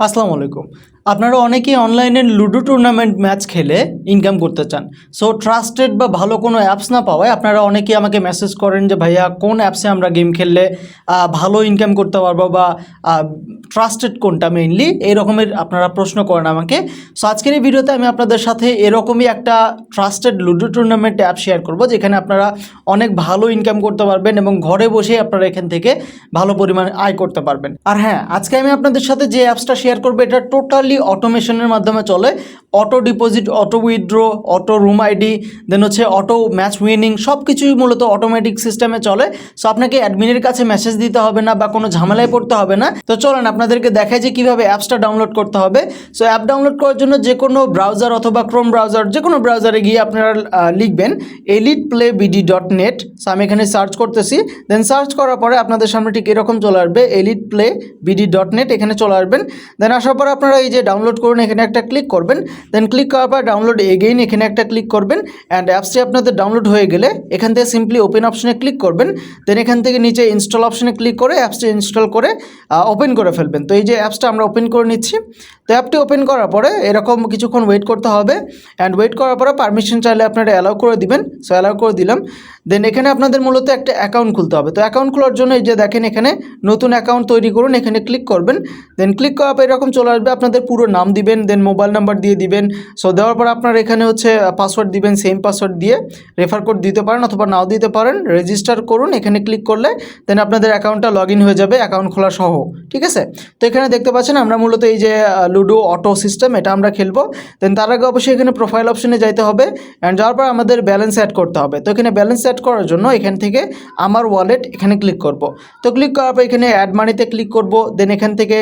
আসসালামু আলাইকুম। আপনারা অনেকেই অনলাইনে লুডো টুর্নামেন্ট ম্যাচ খেলে ইনকাম করতে চান। সো ট্রাস্টেড বা ভালো কোনো অ্যাপস না পাওয়ায় আপনারা অনেকেই আমাকে মেসেজ করেন যে, ভাইয়া, কোন অ্যাপসে আমরা গেম খেললে ভালো ইনকাম করতে পারব? বা ট্রাস্টেড কোনটা মেইনলি এই রকমের আপনারা প্রশ্ন করেন আমাকে। সো আজকের এই ভিডিওতে আমি আপনাদের সাথে এরকমই একটা trusted ludo tournament app share করব, যেখানে আপনারা অনেক ভালো ইনকাম করতে পারবেন এবং ঘরে বসেই আপনারা এখান থেকে ভালো পরিমাণ আয় করতে পারবেন। আর হ্যাঁ আজকে আমি আপনাদের সাথে যে অ্যাপসটা শেয়ার করব, এটা টোটালি অটোমেশনের মাধ্যমে চলে। Auto deposit auto withdraw auto room ID then হচ্ছে অটো ম্যাচ উইনিং সব কিছুই মূলত অটোমেটিক সিস্টেমে চলে। সো আপনাকে অ্যাডমিনের কাছে মেসেজ দিতে হবে না বা কোনো ঝামেলায় পড়তে হবে না। তো চলেন আপনাদেরকে দেখাই যে কীভাবে অ্যাপসটা ডাউনলোড করতে হবে। সো অ্যাপ ডাউনলোড করার জন্য যে কোনো ব্রাউজার অথবা ক্রোম ব্রাউজার যে কোনো ব্রাউজারে গিয়ে আপনারা লিখবেন elite play BD dot net so আমি এখানে সার্চ করতেছি। দেন সার্চ করার পরে আপনাদের সামনে ঠিক এরকম চলে আসবে elite play BD dot net এখানে চলে আসবেন। দেন আসার পর আপনারা এই যে ডাউনলোড করুন, এখানে একটা ক্লিক করবেন। দেন ক্লিক করার পর ডাউনলোড এগেইন এখানে একটা ক্লিক করবেন অ্যান্ড অ্যাপসটি আপনাদের ডাউনলোড হয়ে গেলে এখান থেকে সিম্পলি ওপেন অপশনে ক্লিক করবেন। দেন এখান থেকে নিচে ইনস্টল অপশনে ক্লিক করে অ্যাপসটি ইনস্টল করে ওপেন করে ফেলবেন। তো এই যে অ্যাপসটা আমরা ওপেন করে নিচ্ছি। তো অ্যাপটি ওপেন করার পরে এরকম কিছুক্ষণ ওয়েট করতে হবে। অ্যান্ড ওয়েট করার পরে পারমিশন চাইলে আপনারা অ্যালাউ করে দিবেন। সো অ্যালাউ করে দিলাম। দেন এখানে আপনাদের মূলত একটা অ্যাকাউন্ট খুলতে হবে। তো অ্যাকাউন্ট খোলার জন্য এই যে দেখেন এখানে নতুন অ্যাকাউন্ট তৈরি করুন। এখানে ক্লিক করবেন। দেন ক্লিক করার পর এরকম চলে আসবে। আপনাদের পুরো নাম দিবেন। দেন মোবাইল নাম্বার দিয়ে দিবেন। সো দেওয়ার পর আপনার এখানে হচ্ছে পাসওয়ার্ড দিবেন। সেম পাসওয়ার্ড দিয়ে রেফার কোড দিতে পারেন অথবা নাও দিতে পারেন। রেজিস্টার করুন। এখানে ক্লিক করলে দেন আপনাদের অ্যাকাউন্টটা লগ হয়ে যাবে। অ্যাকাউন্ট খোলা সহ ঠিক আছে? তো এখানে দেখতে পাচ্ছেন আমরা মূলত এই যে লুডো অটো সিস্টেম এটা আমরা খেলব। দেন তার আগে অবশ্যই এখানে প্রোফাইল অপশনে যাইতে হবে। অ্যান্ড যাওয়ার পর আমাদের ব্যালেন্স অ্যাড করতে হবে। তো এখানে ব্যালেন্স অ্যাড করার জন্য এখান থেকে আমার ওয়ালেট এখানে ক্লিক করব। তো ক্লিক করার পর এখানে অ্যাড মানিতে ক্লিক করব। দেন এখান থেকে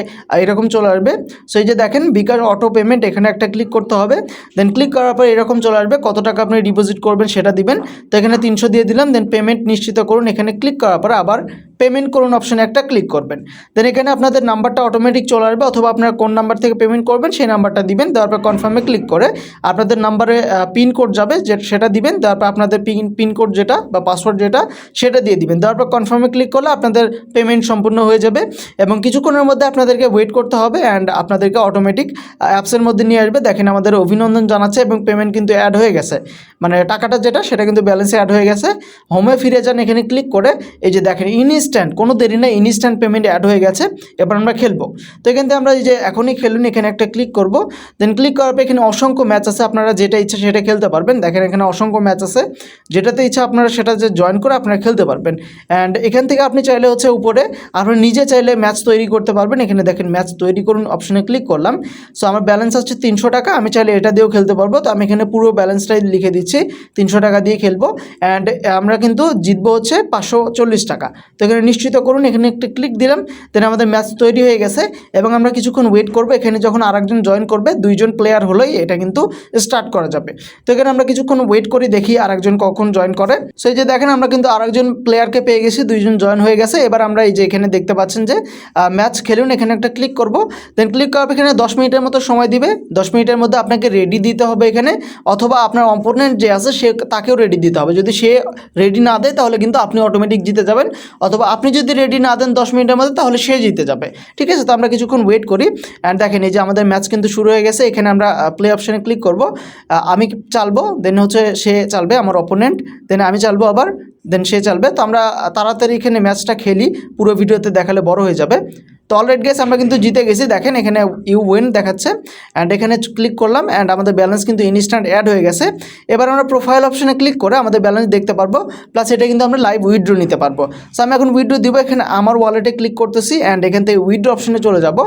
এরকম চলে আসবে। সো এই যে দেখেন, বিকাশ অটো পেমেন্ট এখানে একটা ক্লিক করতে হবে। দেন ক্লিক করার পর এরকম চলে আসবে। কত টাকা আপনি ডিপোজিট করবেন সেটা দিবেন। তো এখানে তিনশো দিয়ে দিলাম। দেন পেমেন্ট নিশ্চিত করুন। এখানে ক্লিক করার পর আবার পেমেন্ট করুন অপশানে একটা ক্লিক করবেন। দেন এখানে আপনাদের নাম্বারটা অটোমেটিক চলে আসবে অথবা আপনারা কোন নাম্বার থেকে পেমেন্ট করবেন সেই নাম্বারটা দিবেন, দেওয়ার পর কনফার্মে ক্লিক করে আপনাদের নাম্বারে পিন কোড যাবে যে, সেটা দিবেন, দেওয়ার পর আপনাদের পিন পিন কোড যেটা বা পাসওয়ার্ড যেটা, সেটা দিয়ে দিবেন। দেওয়ার পর কনফার্মে ক্লিক করলে আপনাদের পেমেন্ট সম্পূর্ণ হয়ে যাবে এবং কিছুক্ষণের মধ্যে আপনাদেরকে ওয়েট করতে হবে অ্যান্ড আপনাদেরকে অটোমেটিক অ্যাপসের মধ্যে নিয়ে আসবে। দেখেন আমাদের অভিনন্দন জানাচ্ছে এবং পেমেন্ট কিন্তু অ্যাড হয়ে গেছে। মানে টাকাটা যেটা, সেটা কিন্তু ব্যালেন্সে অ্যাড হয়ে গেছে। হোমে ফিরে যান এখানে ক্লিক করে। এই যে দেখেন ইনস্ট্যান্ট কোনো দেরি না ইনস্ট্যান্ট পেমেন্ট অ্যাড হয়ে গেছে। এবার আমরা খেলব। তো এখান থেকে আমরা এই যে এখনই খেলুন, এখানে একটা ক্লিক করব। দেন ক্লিক করার পর এখানে অসংখ্য ম্যাচ আছে, আপনারা যেটা ইচ্ছা সেটা খেলতে পারবেন। দেখেন এখানে অসংখ্য ম্যাচ আছে। যেটাতে ইচ্ছা আপনারা সেটা যে জয়েন করে আপনারা খেলতে পারবেন। অ্যান্ড এখান থেকে আপনি চাইলে হচ্ছে উপরে, আপনি নিজে চাইলে ম্যাচ তৈরি করতে পারবেন। এখানে দেখেন ম্যাচ তৈরি করুন অপশনে ক্লিক করলাম। সো আমার ব্যালেন্স হচ্ছে তিনশো টাকা, আমি চাইলে এটা দিয়েও খেলতে পারব। তো আমি এখানে পুরো ব্যালেন্সটাই লিখে দিচ্ছি, তিনশো টাকা দিয়ে খেলব। অ্যান্ড আমরা কিন্তু জিতবো হচ্ছে পাঁচশো চল্লিশ টাকা। তো এখানে নিশ্চিত করুন, এখানে একটা ক্লিক দিলাম। দেন আমাদের ম্যাচ তৈরি হয়ে গেছে এবং আমরা কিছুক্ষণ ওয়েট করব। এখানে যখন আরেকজন জয়েন করবে, দুইজন প্লেয়ার হলেই এটা কিন্তু স্টার্ট করা যাবে। তো এখানে আমরা কিছুক্ষণ ওয়েট করি, দেখি আরেকজন কখন জয়েন করে। সো এই যে দেখেন, আমরা কিন্তু আরেকজন প্লেয়ারকে পেয়ে গেছি, দুইজন জয়েন হয়ে গেছে। এবার আমরা এই যে এখানে দেখতে পাচ্ছেন যে ম্যাচ খেলুন, এখানে একটা ক্লিক করব। দেন ক্লিক করার এখানে দশ মিনিটের মতো সময় দিবে। দশ মিনিটের মধ্যে আপনাকে রেডি দিতে হবে এখানে। অথবা আপনার অপোনেন্ট যে আছে, সে তাকেও রেডি দিতে হবে। যদি সে রেডি না দেয়, তাহলে কিন্তু আপনি অটোমেটিক জিতে যাবেন। অথবা আপনি যদি রেডি না দেন দশ মিনিটের মধ্যে, তাহলে সে জিতে যাবে। ঠিক আছে? তো আমরা কিছুক্ষণ ওয়েট করি। অ্যান্ড দেখেন, এই যে আমাদের ম্যাচ কিন্তু শুরু হয়ে গেছে। এখানে আমরা প্লে অপশানে ক্লিক করব। আমি চালবো দেন হচ্ছে সে চালবে, আমার অপোনেন্ট দেন আমি চালবো আবার দেন সে চালবে। তো আমরা তাড়াতাড়ি এখানে ম্যাচটা খেলি। পুরো ভিডিওতে দেখালে বড় হয়ে যাবে। অলরেড গেস আমরা কিন্তু জিতে গেছি। দেখেন এখানে ইউ উইন দেখাচ্ছে। অ্যান্ড এখানে ক্লিক করলাম অ্যান্ড আমাদের ব্যালেন্স কিন্তু ইনস্ট্যান্ট অ্যাড হয়ে গেছে। এবার আমরা প্রোফাইল অপশনে ক্লিক করে আমাদের ব্যালেন্স দেখতে পারব। প্লাস এটা কিন্তু আমরা লাইভ উইথড্র নিতে পারব। সো আমি এখন উইথড্র দিব, এখানে আমার ওয়ালেটে ক্লিক করতেছি অ্যান্ড এখান থেকে উইথড্রো অপশনে চলে যাব।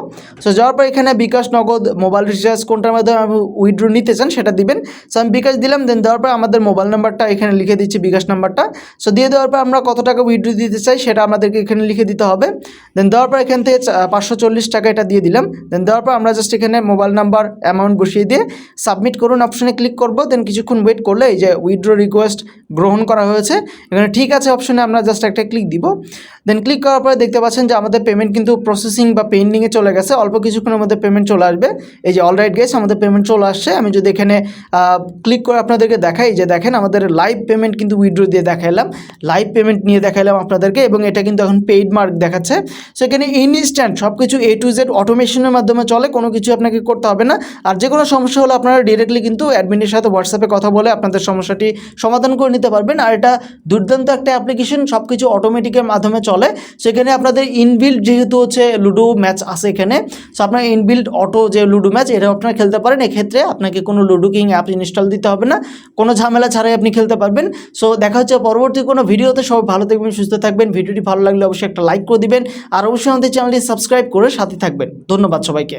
সো যাওয়ার পর এখানে বিকাশ নগদ মোবাইল রিচার্জ কোনটার মাধ্যমে আমি উইথড্র নিতে চান সেটা দিবেন। সো আমি বিকাশ দিলাম দেন দেওয়ার পর আমাদের মোবাইল নাম্বারটা এখানে লিখে দিচ্ছি বিকাশ নাম্বারটা সো দিয়ে দেওয়ার পর আমরা কত টাকা উইথড্র দিতে চাই সেটা আমাদেরকে এখানে লিখে দিতে হবে। দেন দেওয়ার পর এখান থেকে পাঁচশো চল্লিশ টাকা এটা দিয়ে দিলাম। দেন দেওয়ার পর আমরা জাস্ট এখানে মোবাইল নাম্বার অ্যামাউন্ট বসিয়ে দিয়ে সাবমিট করুন অপশনে ক্লিক করব। দেন কিছুক্ষণ ওয়েট করলে এই যে উইথড্র রিকোয়েস্ট গ্রহণ করা হয়েছে। এখানে ঠিক আছে অপশনে আমরা জাস্ট একটা ক্লিক দিব। দেন ক্লিক করার পরে দেখতে পাচ্ছেন যে আমাদের পেমেন্ট কিন্তু প্রসেসিং বা পেন্ডিংয়ে চলে গেছে। অল্প কিছুক্ষণের মধ্যে পেমেন্ট চলে আসবে। এই যে অলরাইট গেস আমাদের পেমেন্ট চলে আসছে। আমি যদি এখানে ক্লিক করে আপনাদেরকে দেখাই যে দেখেন আমাদের লাইভ পেমেন্ট কিন্তু উইথড্র দিয়ে দেখাইলাম। লাইভ পেমেন্ট নিয়ে দেখাইলাম আপনাদেরকে এবং এটা কিন্তু এখন পেইড মার্ক দেখাচ্ছে। সেখানে ইনস্ট ইনস্ট্যান্ট সব কিছু এ টু জেড অটোমেশনের মাধ্যমে চলে, কোনো কিছু আপনাকে করতে হবে না। আর যে কোনো সমস্যা হলে আপনারা ডিরেক্টলি কিন্তু অ্যাডমিনের সাথে হোয়াটসঅ্যাপে কথা বলে আপনাদের সমস্যাটি সমাধান করে নিতে পারবেন। আর এটা দুর্দান্ত একটা অ্যাপ্লিকেশন সব কিছু অটোমেটিকের মাধ্যমে চলে। সেখানে আপনাদের ইনবিল্ড যেহেতু হচ্ছে লুডো ম্যাচ আছে এখানে। সো আপনার ইনবিল্ড অটো যে লুডো ম্যাচ এটা আপনারা খেলতে পারেন। এক্ষেত্রে আপনাকে কোনো লুডো কিং অ্যাপ ইনস্টল দিতে হবে না। কোনো ঝামেলা ছাড়াই আপনি খেলতে পারবেন। সো দেখা হচ্ছে পরবর্তী কোনো ভিডিওতে সবাই ভালো থাকবেন, সুস্থ থাকবেন। ভিডিওটি ভালো লাগলে অবশ্যই একটা লাইক করে দিবেন। আর অবশ্যই আমাদের চ্যানেলটি সাবস্ক্রাইব করে সাথে থাকবেন। ধন্যবাদ সবাইকে।